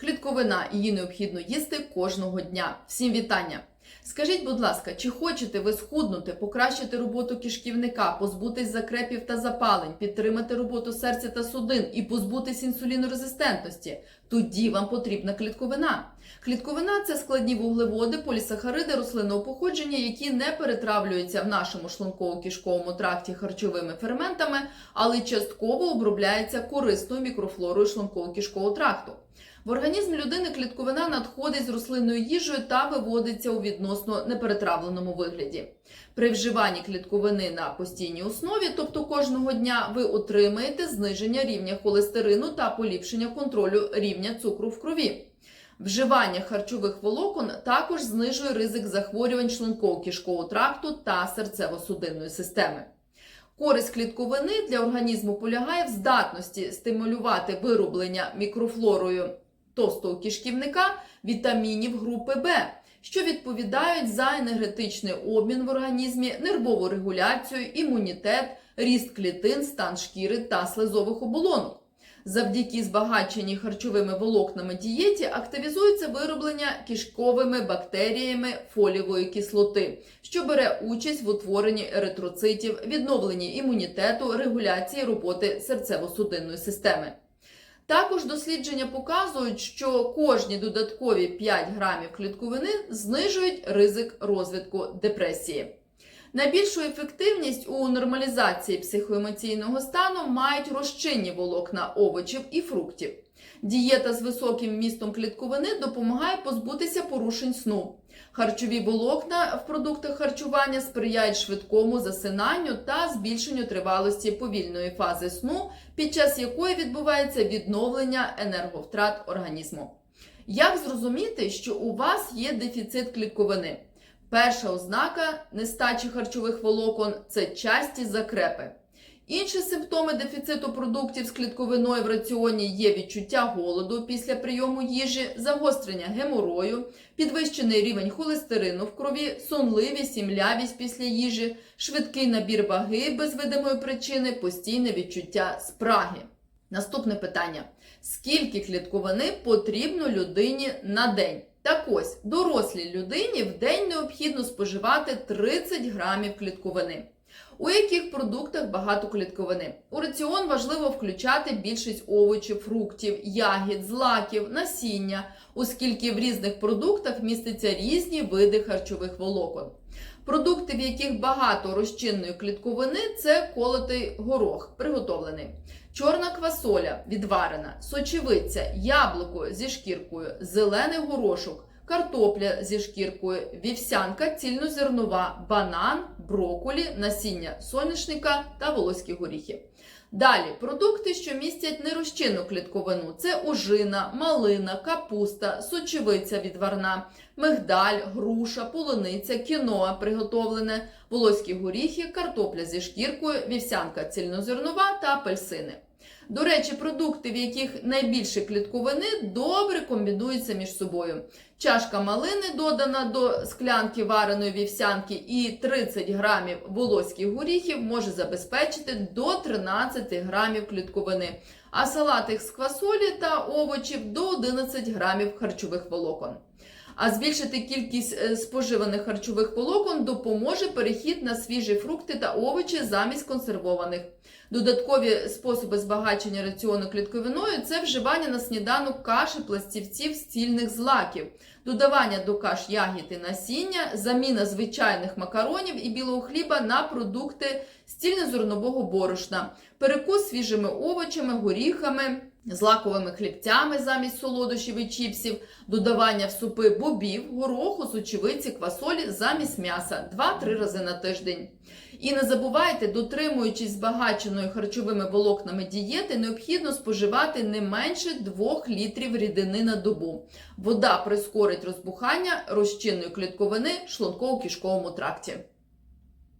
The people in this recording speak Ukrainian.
Клітковина її необхідно їсти кожного дня. Всім вітання! Скажіть, будь ласка, чи хочете ви схуднути, покращити роботу кишківника, позбутись закрепів та запалень, підтримати роботу серця та судин і позбутись інсулінорезистентності? Тоді вам потрібна клітковина. Клітковина це складні вуглеводи, полісахариди рослинного походження, які не перетравлюються в нашому шлунково-кишковому тракті харчовими ферментами, але частково обробляються корисною мікрофлорою шлунково-кишкового тракту. В організм людини клітковина надходить з рослинною їжею та виводиться у відносно неперетравленому вигляді. При вживанні клітковини на постійній основі, тобто кожного дня, ви отримаєте зниження рівня холестерину та поліпшення контролю рівня цукру в крові. Вживання харчових волокон також знижує ризик захворювань шлунково-кишкового тракту та серцево-судинної системи. Користь клітковини для організму полягає в здатності стимулювати вироблення мікрофлорою товстого кишківника вітамінів групи Б, що відповідають за енергетичний обмін в організмі, нервову регуляцію, імунітет, ріст клітин, стан шкіри та слизових оболонок. Завдяки збагаченій харчовими волокнами дієті активізується вироблення кишковими бактеріями фолієвої кислоти, що бере участь в утворенні еритроцитів, відновленні імунітету, регуляції роботи серцево-судинної системи. Також дослідження показують, що кожні додаткові 5 грамів клітковини знижують ризик розвитку депресії. Найбільшу ефективність у нормалізації психоемоційного стану мають розчинні волокна овочів і фруктів. Дієта з високим вмістом клітковини допомагає позбутися порушень сну. Харчові волокна в продуктах харчування сприяють швидкому засинанню та збільшенню тривалості повільної фази сну, під час якої відбувається відновлення енерговтрат організму. Як зрозуміти, що у вас є дефіцит клітковини? Перша ознака нестачі харчових волокон це часті закрепи. Інші симптоми дефіциту продуктів з клітковиною в раціоні є відчуття голоду після прийому їжі, загострення геморою, підвищений рівень холестерину в крові, сонливість і млявість після їжі, швидкий набір ваги без видимої причини, постійне відчуття спраги. Наступне питання: скільки клітковини потрібно людині на день? Так ось, дорослій людині в день необхідно споживати 30 грамів клітковини. У яких продуктах багато клітковини? У раціон важливо включати більшість овочів, фруктів, ягід, злаків, насіння, оскільки в різних продуктах містяться різні види харчових волокон. Продукти, в яких багато розчинної клітковини, це колотий горох, приготовлений, чорна квасоля відварена, сочевиця, яблуко зі шкіркою, зелений горошок, картопля зі шкіркою, вівсянка, цільнозернова, банан, броколі, насіння соняшника та волоські горіхи. Далі продукти, що містять нерозчинну клітковину: це ожина, малина, капуста, сочевиця відварна, мигдаль, груша, полуниця, кіноа приготовлене, волоські горіхи, картопля зі шкіркою, вівсянка цільнозернова та апельсини. До речі, продукти, в яких найбільше клітковини, добре комбінуються між собою. Чашка малини додана до склянки вареної вівсянки і 30 грамів волоських горіхів може забезпечити до 13 грамів клітковини, а салатик з квасолі та овочів до 11 грамів харчових волокон. А збільшити кількість е, споживаних харчових волокон допоможе перехід на свіжі фрукти та овочі замість консервованих. Додаткові способи збагачення раціону клітковиною це вживання на сніданок каші пластівців стільних злаків, додавання до каш ягід і насіння, заміна звичайних макаронів і білого хліба на продукти з цільнозернового борошна, перекус свіжими овочами, горіхами. Злаковими хлібцями замість солодощів і чіпсів, додавання в супи бобів, гороху, сучевиці, квасолі замість м'яса 2-3 рази на тиждень. І не забувайте, дотримуючись збагаченої харчовими волокнами дієти, необхідно споживати не менше 2 літрів рідини на добу. Вода прискорить розбухання розчинної клітковини в шлунково-кишковому тракті.